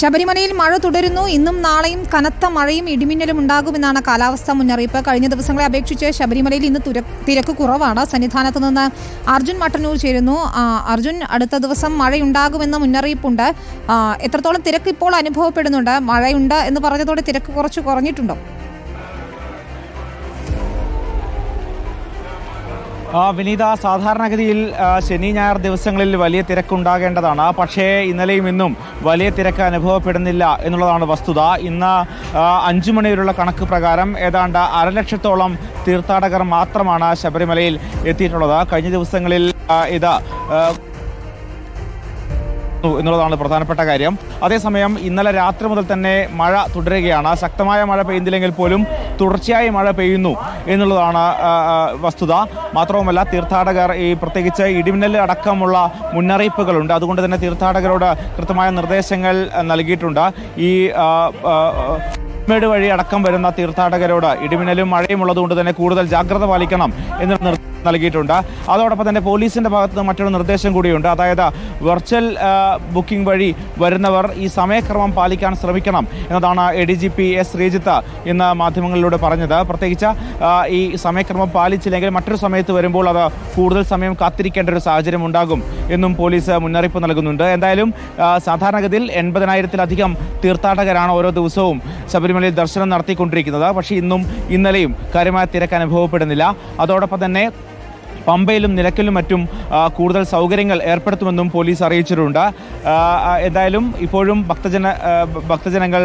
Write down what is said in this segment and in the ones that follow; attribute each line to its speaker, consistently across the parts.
Speaker 1: ശബരിമലയിൽ മഴ തുടരുന്നു ഇന്നും നാളെയും കനത്ത മഴയും ഇടിമിന്നലും ഉണ്ടാകുമെന്നാണ് കാലാവസ്ഥാ മുന്നറിയിപ്പ് കഴിഞ്ഞ ദിവസങ്ങളെ അപേക്ഷിച്ച് ശബരിമലയിൽ ഇന്ന് തിരക്ക് കുറവാണ് സന്നിധാനത്ത് നിന്ന് അർജുൻ മട്ടന്നൂർ ചേരുന്നു അർജുൻ അടുത്ത ദിവസം മഴയുണ്ടാകുമെന്ന മുന്നറിയിപ്പുണ്ട് എത്രത്തോളം തിരക്ക് ഇപ്പോൾ അനുഭവപ്പെടുന്നുണ്ട് മഴയുണ്ട് എന്ന് പറഞ്ഞതോടെ തിരക്ക് കുറച്ച് കുറഞ്ഞിട്ടുണ്ടോ
Speaker 2: വിനീത സാധാരണഗതിയിൽ ശനി ഞായർ ദിവസങ്ങളിൽ വലിയ തിരക്കുണ്ടാകേണ്ടതാണ് പക്ഷേ ഇന്നലെയും ഇന്നും വലിയ തിരക്ക് അനുഭവപ്പെടുന്നില്ല എന്നുള്ളതാണ് വസ്തുത ഇന്ന് അഞ്ചു മണിവരെയുള്ള കണക്ക് പ്രകാരം ഏതാണ്ട് അരലക്ഷത്തോളം തീർത്ഥാടകർ മാത്രമാണ് ശബരിമലയിൽ എത്തിയിട്ടുള്ളത് കഴിഞ്ഞ ദിവസങ്ങളിൽ ഇത് എന്നുള്ളതാണ് പ്രധാനപ്പെട്ട കാര്യം അതേസമയം ഇന്നലെ രാത്രി മുതൽ തന്നെ മഴ തുടരുകയാണ് ശക്തമായ മഴ പെയ്യുന്നില്ലെങ്കിൽ പോലും തുടർച്ചയായി മഴ പെയ്യുന്നു എന്നുള്ളതാണ് വസ്തുത മാത്രവുമല്ല തീർത്ഥാടകർ ഈ പ്രത്യേകിച്ച് ഇടിമിന്നൽ അടക്കമുള്ള മുന്നറിയിപ്പുകളുണ്ട് അതുകൊണ്ട് തന്നെ തീർത്ഥാടകരോട് കൃത്യമായ നിർദ്ദേശങ്ങൾ നൽകിയിട്ടുണ്ട് ഈ മേട് വഴി അടക്കം വരുന്ന തീർത്ഥാടകരോട് ഇടിമിന്നലും മഴയും ഉള്ളതുകൊണ്ട് തന്നെ കൂടുതൽ ജാഗ്രത പാലിക്കണം എന്ന് നൽകിയിട്ടുണ്ട് അതോടൊപ്പം തന്നെ പോലീസിൻ്റെ ഭാഗത്ത് നിന്ന് മറ്റൊരു നിർദ്ദേശം കൂടിയുണ്ട് അതായത് വെർച്വൽ ബുക്കിംഗ് വഴി വരുന്നവർ ഈ സമയക്രമം പാലിക്കാൻ ശ്രമിക്കണം എന്നതാണ് എ ഡി ജി പി എസ് ശ്രീജിത്ത് ഇന്ന് മാധ്യമങ്ങളിലൂടെ പറഞ്ഞത് പ്രത്യേകിച്ച് ഈ സമയക്രമം പാലിച്ചില്ലെങ്കിൽ മറ്റൊരു സമയത്ത് വരുമ്പോൾ അത് കൂടുതൽ സമയം കാത്തിരിക്കേണ്ട ഒരു സാഹചര്യം ഉണ്ടാകും എന്നും പോലീസ് മുന്നറിയിപ്പ് നൽകുന്നുണ്ട് എന്തായാലും സാധാരണഗതിയിൽ എൺപതിനായിരത്തിലധികം തീർത്ഥാടകരാണ് ഓരോ ദിവസവും ശബരിമലയിൽ ദർശനം നടത്തിക്കൊണ്ടിരിക്കുന്നത് പക്ഷേ ഇന്നും ഇന്നലെയും കാര്യമായ തിരക്ക് അനുഭവപ്പെടുന്നില്ല അതോടൊപ്പം തന്നെ പമ്പയിലും നിലയ്ക്കലും മറ്റും കൂടുതൽ സൗകര്യങ്ങൾ ഏർപ്പെടുത്തുമെന്നും പോലീസ് അറിയിച്ചിട്ടുണ്ട് എന്തായാലും ഇപ്പോഴും ഭക്തജന ഭക്തജനങ്ങൾ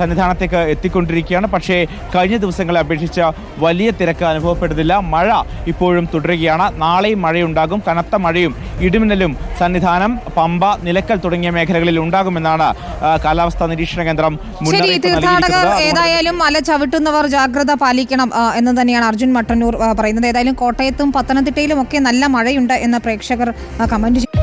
Speaker 2: സന്നിധാനത്തേക്ക് എത്തിക്കൊണ്ടിരിക്കുകയാണ് പക്ഷേ കഴിഞ്ഞ ദിവസങ്ങളെ അപേക്ഷിച്ച് വലിയ തിരക്ക് അനുഭവപ്പെടുന്നില്ല മഴ ഇപ്പോഴും തുടരുകയാണ് നാളെയും മഴയുണ്ടാകും കനത്ത മഴയും ഇടിമിന്നലും സന്നിധാനം പമ്പ നിലക്കൽ തുടങ്ങിയ മേഖലകളിൽ ഉണ്ടാകുമെന്നാണ് കാലാവസ്ഥാ നിരീക്ഷണ കേന്ദ്രം
Speaker 1: തീർത്ഥാടകർ ഏതായാലും മല ചവിട്ടുന്നവർ ജാഗ്രത പാലിക്കണം എന്ന് തന്നെയാണ് അർജുൻ മട്ടന്നൂർ പറയുന്നത് ഏതായാലും കോട്ടയം കോട്ടയത്തും പത്തനംതിട്ടയിലും ഒക്കെ നല്ല മഴയുണ്ട് എന്ന് പ്രേക്ഷകർ കമൻറ്റ്